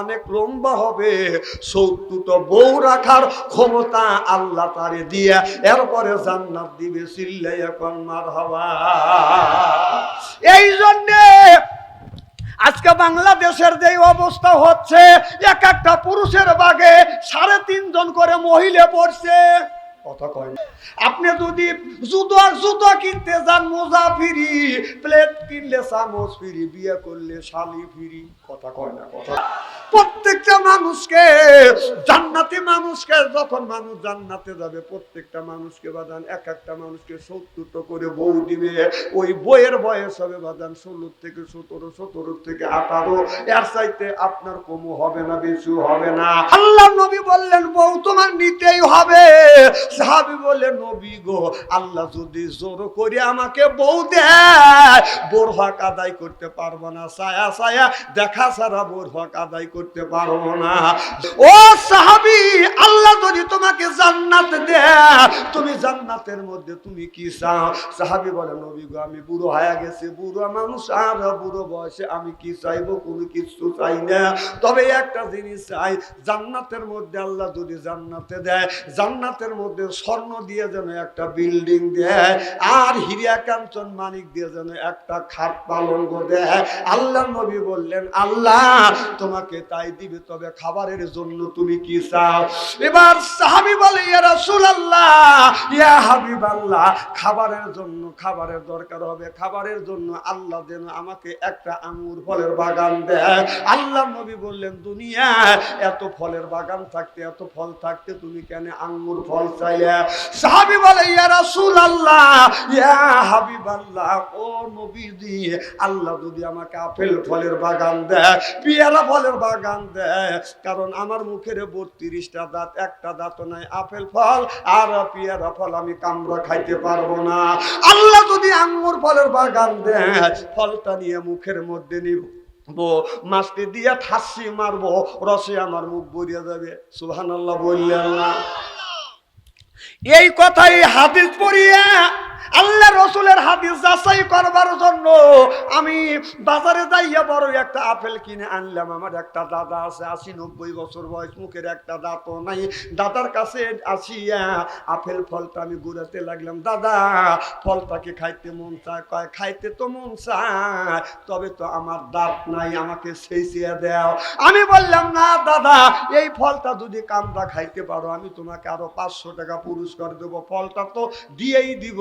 অনেক লম্বা হবে। সৌতুত বউ রাখার ক্ষমতা আল্লাহ তারে দিয়ে, এরপরে জান্নাত দিবে সিল্লাইয়া কন্যার হওয়া। এই জন্যে আজকে বাংলাদেশের যে অবস্থা হচ্ছে, এক একটা পুরুষের বাগে সাড়ে তিনজন করে মহিলা পড়ছে। আপনি যদি জুতো কিনতে যান, মোজা ফিরি, প্লেট কিনলে চামচ ফিরি, বিয়ে করলে শালি ফিরি, কথা কয় না, কথা প্রত্যেকটা মানুষকে, জান্নাতি মানুষকে, যখন মানুষ জান্নাতে যাবে, প্রত্যেকটা মানুষকে বাদান, এক একটা মানুষকে সত্তরটা করে বউ দিবে। ওই বইয়ের বয়স হবে বাদান ষোলো থেকে সতেরো সতেরো থেকে আঠারো। এর চাইতে আপনার কমু হবে না বেশি হবে না। আল্লাহ নবী বললেন, বউ তোমার নিতেই হবে। সাহাবি বলে, নবী গো, আল্লাহ যদি জোর করে আমাকে বউ দেয়, বোর হক আদায় করতে পারব না সায়া সায়া দেখা ছাড়া বোর হক আদায় করতে পারব না। ও সাহাবি, আল্লাহ যদি তোমাকে জান্নাত দেয়, তুমি জান্নাতের মধ্যে তুমি কি চাও? সাহাবি বলে, নবী গো, আমি বুড়ো হয়ে গেছি, বুড়ো মানুষ, আর বুড়ো বয়সে আমি কি চাইব? কোনো কিছু চাই না। তবে একটা জিনিস চাই, জান্নাতের মধ্যে আল্লাহ যদি জান্নাতে দেয়, জান্নাতের মধ্যে স্বর্ণ দিয়ে যেন একটা বিল্ডিং দেয়, আর হিরিয়া কাঞ্চন মানিক দিয়ে যেন একটা খাট পালঙ্গ দেয়। আল্লাহ নবী বললেন, আল্লাহ, তোমাকে তাই দিবে, তবে খাবারের জন্য তুমি কি চাও? এবার সাহাবি বলে, ইয়া রাসূলুল্লাহ, ইয়া হাবিবাল্লাহ, খাবারের জন্য খাবারের দরকার হবে, খাবারের জন্য আল্লাহ যেন আমাকে একটা আঙ্গুর ফলের বাগান দেয়। আল্লাহ নবী বললেন, দুনিয়া, এত ফলের বাগান থাকতে, এত ফল থাকতে তুমি কেন আঙ্গুর ফল সাহাবি বলে, ইয়া রাসূলুল্লাহ, ইয়া হাবিবাল্লাহ, ও নবীজি, আল্লাহ যদি আমাকে আপেল ফলের বাগান দেয়, পেয়ারা ফলের বাগান দেয়, কারণ আমার মুখের বত্রিশটা দাঁত, একটা দাঁত নাই, আপেল ফল আর পেয়ারা ফল আমি কামড়া খাইতে পারব না। আল্লাহ যদি আঙ্গুর ফলের বাগান দেয়, ফলটা নিয়ে মুখের মধ্যে নিব, মাছটি দিয়ে ঠাসি মারবো, রসে আমার মুখ বরিয়া যাবে। সুহান আল্লাহ বললেন না। এই কথাই হাদিস পড়িয়া আল্লাহ রসুলের হাদিস যাচাই করবার জন্য আমি বাজারে যাইয়া বড় একটা আপেল কিনে আনলাম। আমার একটা দাদা আছে, আশি নব্বই বছর বয়স, মুখের একটা দাঁত নাই। দাদার কাছে আসিয়া আপেল ফলটা আমি ঘুরাতে লাগলাম। দাদা, ফলটাকে খাইতে মন চায়? কয়, খাইতে তো মন চায়, তবে তো আমার দাঁত নাই, আমাকে সেই চেয়ে দাও। আমি বললাম, না দাদা, এই ফলটা যদি কামড়া খাইতে পারো, আমি তোমাকে আরও পাঁচশো টাকা পুরস্কার দেবো। ফলটা তো দিয়েই দিব।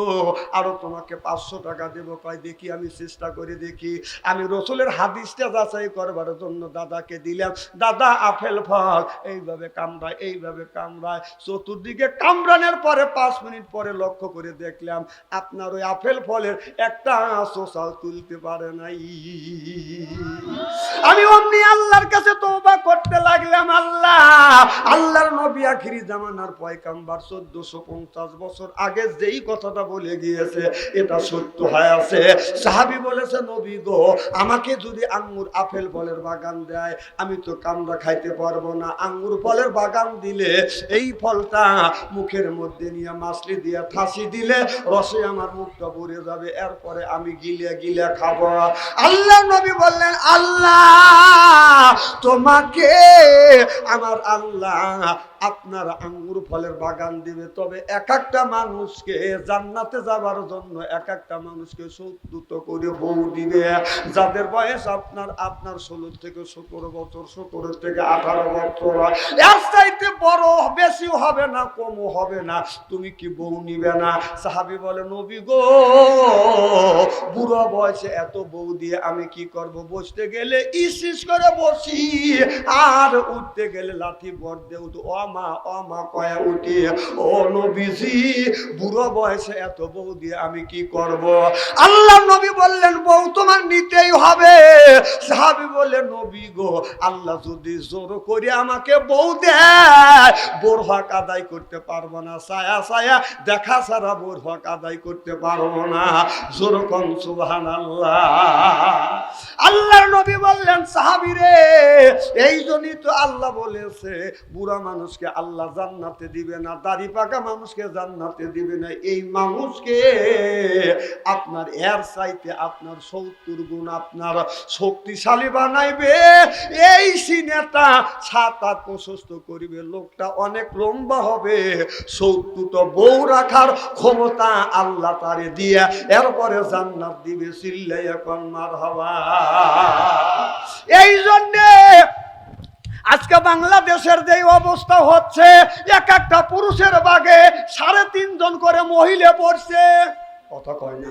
আরও তোমাকে পাঁচশো টাকা দেবো। কয়, দেখি, আমি চেষ্টা করে দেখি। আমি রসুলের হাদিসটা যাচাই করবার জন্য দাদাকে দিলাম। দাদা, আপেল ফল, এইভাবে কামড়ায় এইভাবে কামড়ায়। চতুর্দিকে কামড়ানোর পরে পাঁচ মিনিট পরে লক্ষ্য করে দেখলাম, আপনার ওই আপেল ফলের একটা সোশাল তুলতে পারে নাই। আমি অমনি আল্লাহর কাছে তওবা করতে লাগলাম, আল্লাহ। আল্লাহর নবী আখিরি জামানার পয়গাম্বার চোদ্দশো পঞ্চাশ বছর আগে যেই কথাটা বলে গিয়েছে, এটা সত্য হয়ে আছে। সাহাবি বলেছে, নবী গো, আমাকে যদি আঙ্গুর আপেল ফলের বাগান দেয়, আমি তো কামড়া খাইতে পারব না। আঙ্গুর ফলের বাগান দিলে এই ফলটা মুখের মধ্যে নিয়ে মাছলি দিয়ে ফাঁসি দিলে রসে আমার মুখটা ভরে যাবে। এরপরে আমি গিলে গিলে খাব। আল্লাহ নবী বললেন, আল্লাহ তোমাকে আমার আল্লাহ আপনার আঙ্গুর ফলের বাগান দিবে। তবে এক একটা মানুষকে জান্নাতে যাবার জন্য এক একটা মানুষকে সত্তর করে বউ দিবে। যাদের বয়স আপনার আপনার ষোলো থেকে সতেরো বছর, সতেরো থেকে আঠারো বছর। চাইতে বড় বেশি হবে না, কমও হবে না। তুমি কি বউ নিবে না? সাহাবি বলে, নবী গো, বুড়ো বয়সে এত বউ দিয়ে আমি কি করব? বসতে গেলে ইসিস করে বসি। আর উঠতে গেলে লাঠি বর দে, উঠ। ও মা ও কয়া উঠি, ও নবীজি, বুড়ো বয়সে এত বউ দিয়ে আমি কি করব? আল্লাহ নবী বললেন, বউ তোমার নিতেই হবে। সাহাবি বলে নবী গো, আল্লাহ যদি জোর করে আমাকে বউ দেয়, বোর আদায় করতে পারব না। সায়া সায়া দেখা ছাড়া বোর হক আদায় করতে পারব না। জোর কম সুবহান আল্লাহ আল্লাহর নবী বললেন, সাহাবি রে, এই জন্যই তো আল্লাহ বলেছে, বুড়া মানুষকে আল্লাহ জান্নাতে দিবে না, দাড়ি পাকা মানুষকে জান্নাতে দিবে না। এই মানুষকে আপনার এর চাইতে আপনার সত্তর গুণ আপনার শক্তিশালী বানাইবে। এই সিনেটা আট প্রশস্ত করিবে। লোকটা অনেক লম্বা হবে। সত্তরটা বউ রাখার ক্ষমতা আল্লাহ তারে দিয়ে এরপরে জান্নাত দিবে। সিল্লাই এখন মার হওয়া। এই জন্যে আজকে বাংলাদেশের যে অবস্থা হচ্ছে, এক একটা পুরুষের বাগে সাড়ে তিনজন করে মহিলা পড়ছে। কয় না।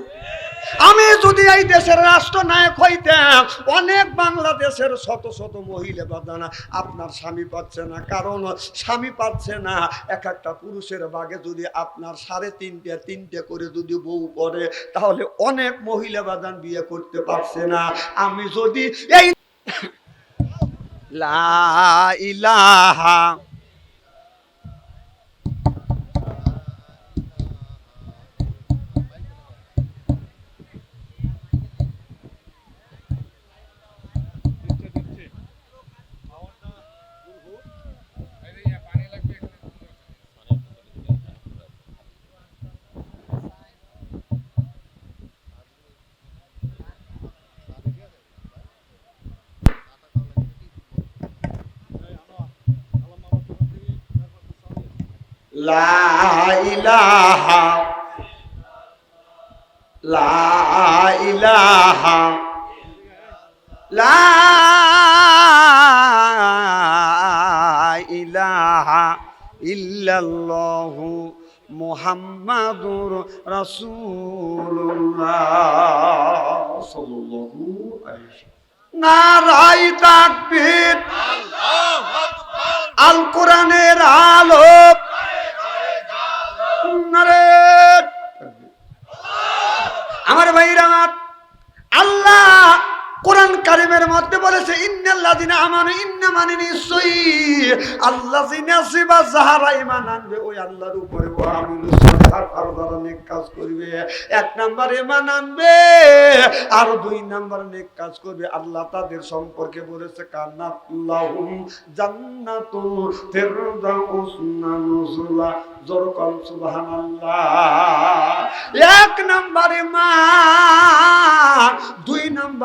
আমি যদি এই দেশের রাষ্ট্রনায়ক হইতাম, অনেক বাংলাদেশের শত শত মহিলা বাদানা আপনার স্বামী পাচ্ছে না। কারণ স্বামী পাচ্ছে না, এক একটা পুরুষের বাগে যদি আপনার সাড়ে তিনটে তিনটে করে যদি বউ পড়ে, তাহলে অনেক মহিলা বাদান বিয়ে করতে পারছে না। আমি যদি এই লা ইলাহা লা ইলাহা লা ইলাহা লা ইলাহা ইল্লাল্লাহু মুহাম্মাদুর রাসূলুল্লাহ। সাল্লাল্লাহু আলাইহি নারাই তাকবীর। আল মানে নিশ্চয়ই আল্লাযিনা সিবা যাহারা ঈমান আনবে, ওই আল্লাহর উপরে ও সালিহাত আর যারা নেক কাজ করবে। এক নাম্বার ঈমান আনবে আর দুই নাম্বার নেক কাজ করবে। আল্লাহ তাদের সম্পর্কে বলেছে কান্নাতুল্লাহুম জান্নাতুল ফিরদাউস জোর কম সুবহানাল্লাহ। এক নাম্বার মা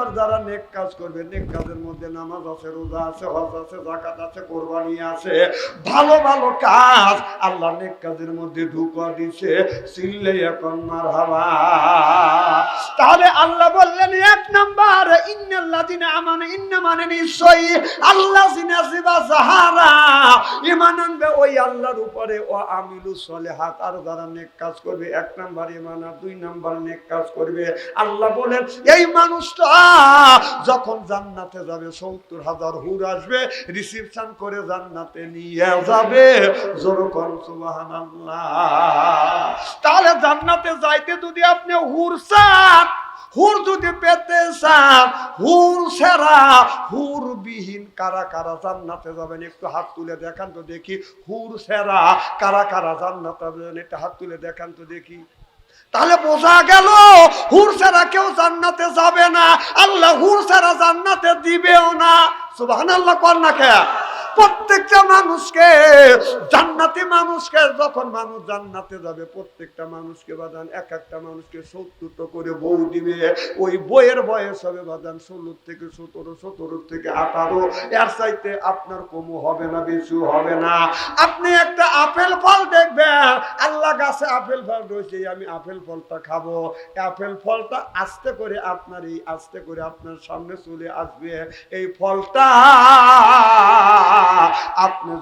নাম্বার যারা নেক কাজ করবে, নেক কাজের মধ্যে নামাজ আছে, রোজা আছে, হজ আছে জাকাত আছে, কোরবানি আছে, ভালো ভালো কাজ আল্লাহ নেক কাজের মধ্যে ঢুকা দিছে, সিল্লে এখন মার হাওয়া তাহলে আল্লাহ বললেন, এক নাম্বার, ইন্নাল্লাযিনা আমানু ইন্না মানে নিশ্চয়ই আল্লাহ জিনা জিবা যাহারা, ঈমান আনবে ওই আল্লাহর উপরে, ও আমিলু সলেহাত, আর যারা নেক কাজ করবে, এক নাম্বার ঈমান আর দুই নাম্বার নেক কাজ করবে। আল্লাহ বলেন, এই মানুষটা যখন জান্নাতে যাবে, সত্তর হাজার হুর আসবে রিসিপশন করে জান্নাতে নিয়ে যাবে। তাহলে জান্নাতে যাইতে যদি আপনি হুর চান, হুর যদি পেতে চান, হুর সেরা হুর বিহীন কারা কারা জান্নাতে যাবেন? একটু হাত তুলে দেখান তো দেখি। হুর সেরা, কারা কারা জান্নাতে যাবেন? একটা হাত তুলে দেখান তো দেখি। তাহলে বোঝা গেল হুর ছাড়া কেউ জান্নাতে যাবে না। আল্লাহ হুর ছাড়া জান্নাতে দিবেও না। সুবাহ আল্লাহ কর না কে? প্রত্যেকটা মানুষকে, জান্নাতি মানুষকে, যখন মানুষ জান্নাতে যাবে, প্রত্যেকটা মানুষকে বাদান, এক একটা মানুষকে সত্তরটা করে বউ দিবে। ওই বইয়ের বয়স হবে বাদান ষোলো থেকে সতেরো সতেরো থেকে আঠারো। এর চাইতে আপনার কমু হবে না বেশি হবে না। আপনি একটা আপেল ফল দেখবেন, আল্লাহ গাছে আপেল ফল রয়েছে আমি আপেল ফলটা খাব। আপেল ফলটা আস্তে করে আপনার এই আস্তে করে আপনার সামনে চলে আসবে। এই ফলটা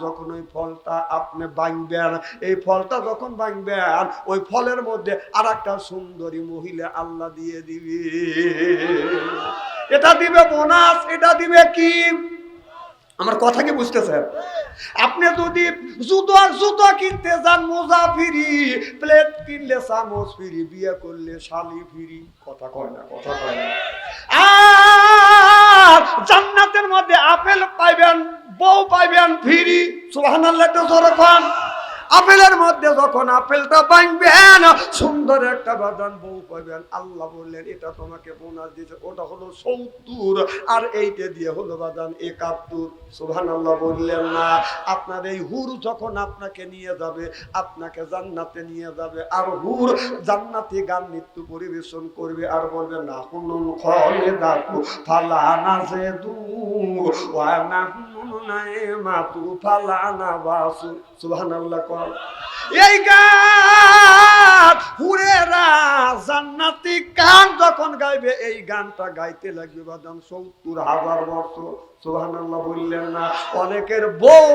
যখন ওই ফলটা আপনি বাঙবেন এই ফলটা যখন বাঙবেন ওই ফলের মধ্যে আর একটা সুন্দরী মহিলা আল্লাহ দিয়ে দিবে। এটা দিবে বোনাস, এটা দিবে কি? আমার কথা কি বুঝতেছেন? আপনি যদি জুতো জুতো কিনতে যান, মোজা ফিরি, প্লেট কিনলে চামচ ফিরি, বিয়ে করলে শালি ফিরি। কথা কয় না, কথা কয় না। আর জান্নাতের মধ্যে আপেল পাইবেন। বউ পাইবেন ফিরি একটা আপেলের মধ্যে যখন আপেলটা ভাঙবেন সুন্দর একটা বাদান বউ পাবেন আল্লাহ বললেন, এটা তোমাকে বোনাস দিয়েছে। ওটা হলো সত্তর, আর এইটা দিয়ে হলো বাদান একাত্তর। সুহান আল্লাহ বললেন, না, আপনার এই হুর যখন আপনাকে নিয়ে যাবে, আপনাকে জান্নাতে নিয়ে যাবে, আর হুর জান্নাতি গান নৃত্য পরিবেশন করবে। আর বলবে, না, হুনুন খলে দাকু ফালা না যে দু মাতু ফালা না বাসু, সুবহানাল্লাহ কল। এই গান, হুরেরা জান্নাতি গান যখন গাইবে, এই গানটা গাইতে লাগবে বাদাম সত্তর হাজার বছর। সুবহানাল্লাহ বললেন না, অনেকের বউ